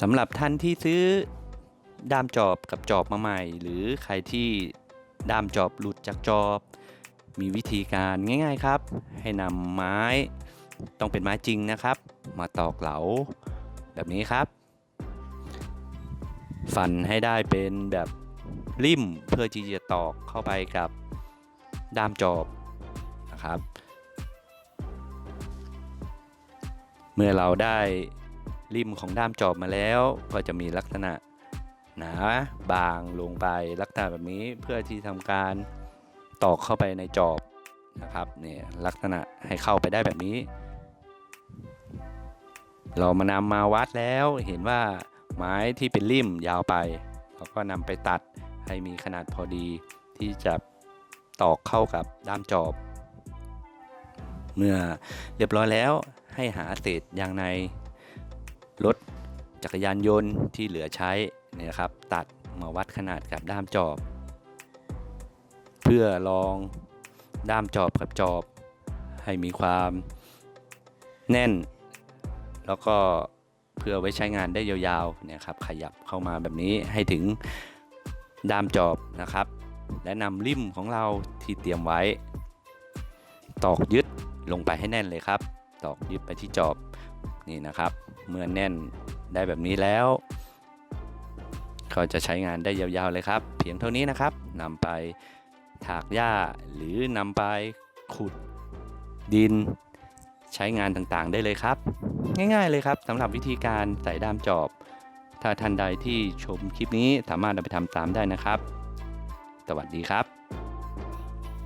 สำหรับท่านที่ซื้อด้ามจอบกับจอบมาใหม่ หรือใครที่ด้ามจอบหลุดจากจอบ มีวิธีการง่าย ๆครับ ให้นำไม้ต้องเป็นไม้จริงนะครับ มาตอกเหลา แบบนี้ครับ ฟันให้ได้เป็นแบบริมเพื่อที่จะตอกเข้าไปกับด้ามจอบนะครับ เมื่อเราได้ ริมของด้ามจอบมาแล้ว ก็จะมีลักษณะหนาบางลงไปลักษณะแบบนี้เพื่อที่ทำการตอกเข้าไปในจอบนะครับเนี่ยลักษณะให้เข้าไปได้แบบนี้ เรามานำมาวัดแล้วเห็นว่าไม้ที่เป็นริมยาวไป เราก็นำไปตัดให้มีขนาดพอดีที่จะตอกเข้ากับด้ามจอบ เมื่อเรียบร้อยแล้วให้หาเศษยางใน รถจักรยานยนต์ที่เหลือใช้เนี่ยนะครับ ตัดมาวัดขนาดกับด้ามจอบ เพื่อลองด้ามจอบกับจอบ ให้มีความแน่น แล้วก็เพื่อไว้ใช้งานได้ยาวๆเนี่ยครับ ขยับเข้ามาแบบนี้ให้ถึงด้ามจอบนะครับ และนำริมของเราที่เตรียมไว้ ตอกยึดลงไปให้แน่นเลยครับ ตอกยึดไปที่จอบ นี่นะครับ เมื่อแน่นได้แบบนี้แล้ว ก็จะใช้งานได้ยาวๆเลยครับ เพียงเท่านี้นะครับนำไปถากหญ้าหรือนำไปขุดดิน ใช้งานต่างๆได้เลยครับ ง่ายๆเลยครับสำหรับวิธีการใส่ด้ามจอบ ถ้าท่านใดที่ชมคลิปนี้สามารถเอาไปทำตามได้นะครับ สวัสดีครับ